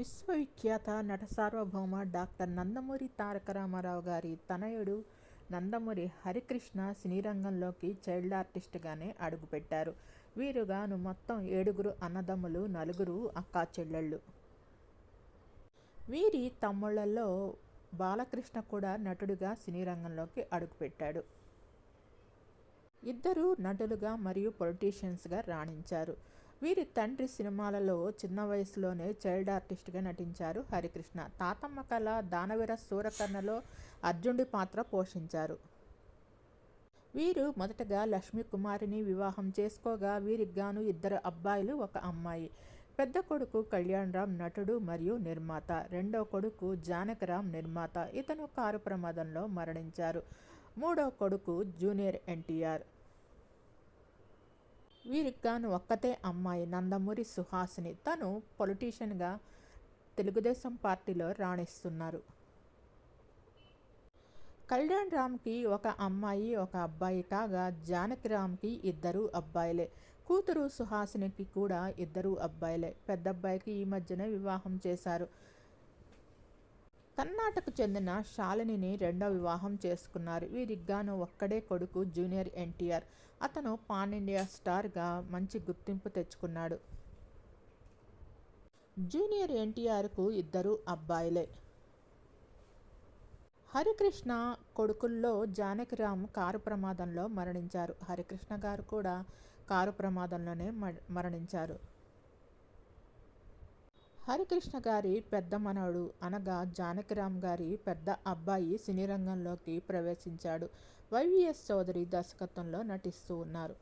విశ్వవిఖ్యాత నట సార్వభౌమ డాక్టర్ నందమూరి తారక రామారావు గారి తనయుడు నందమూరి హరికృష్ణ సినీ రంగంలోకి చైల్డ్ ఆర్టిస్ట్గానే అడుగుపెట్టారు. వీరుగాను మొత్తం ఏడుగురు అన్నదమ్ములు నలుగురు అక్కా చెల్లెళ్ళు. వీరి తమ్ముళ్ళలో బాలకృష్ణ కూడా నటుడిగా సినీ రంగంలోకి అడుగుపెట్టాడు. ఇద్దరు నటులుగా మరియు పొలిటీషియన్స్గా రాణించారు. వీరి తండ్రి సినిమాలలో చిన్న వయసులోనే చైల్డ్ ఆర్టిస్ట్గా నటించారు హరికృష్ణ. తాతమ్మ కళ దానవీర సూరకర్ణలో అర్జునుడి పాత్ర పోషించారు. వీరు మొదటగా లక్ష్మీ కుమారిని వివాహం చేసుకోగా వీరికి గాను ఇద్దరు అబ్బాయిలు ఒక అమ్మాయి. పెద్ద కొడుకు కళ్యాణ్ రామ్ నటుడు మరియు నిర్మాత. రెండో కొడుకు జానకరామ్ నిర్మాత. ఇతను కారు ప్రమాదంలో మరణించారు. మూడో కొడుకు జూనియర్ ఎన్టీఆర్. వీరికి గాను ఒక్కతే అమ్మాయి నందమూరి సుహాసిని. తను పొలిటీషియన్గా తెలుగుదేశం పార్టీలో రాణిస్తున్నారు. కళ్యాణ్ రామ్కి ఒక అమ్మాయి ఒక అబ్బాయి కాగా జానకి రామ్కి ఇద్దరు అబ్బాయిలే. కూతురు సుహాసినికి కూడా ఇద్దరు అబ్బాయిలే. పెద్దబ్బాయికి ఈ మధ్యనే వివాహం చేశారు. కర్ణాటక చెందిన శాలినిని రెండో వివాహం చేసుకున్నారు. వీరికి గాను ఒక్కడే కొడుకు జూనియర్ ఎన్టీఆర్. అతను పాన్ ఇండియా స్టార్గా మంచి గుర్తింపు తెచ్చుకున్నాడు. జూనియర్ ఎన్టీఆర్కు ఇద్దరు అబ్బాయిలే. హరికృష్ణ కొడుకుల్లో జానకిరామ్ కారు ప్రమాదంలో మరణించారు. హరికృష్ణ గారు కూడా కారు ప్రమాదంలోనే మరణించారు. హరికృష్ణ గారి పెద్ద మనవడు అనగా జానకిరామ్ గారి పెద్ద అబ్బాయి సినీ రంగంలోకి ప్రవేశించాడు. వైవిఎస్ చౌదరి దర్శకత్వంలో నటిస్తూ ఉన్నారు.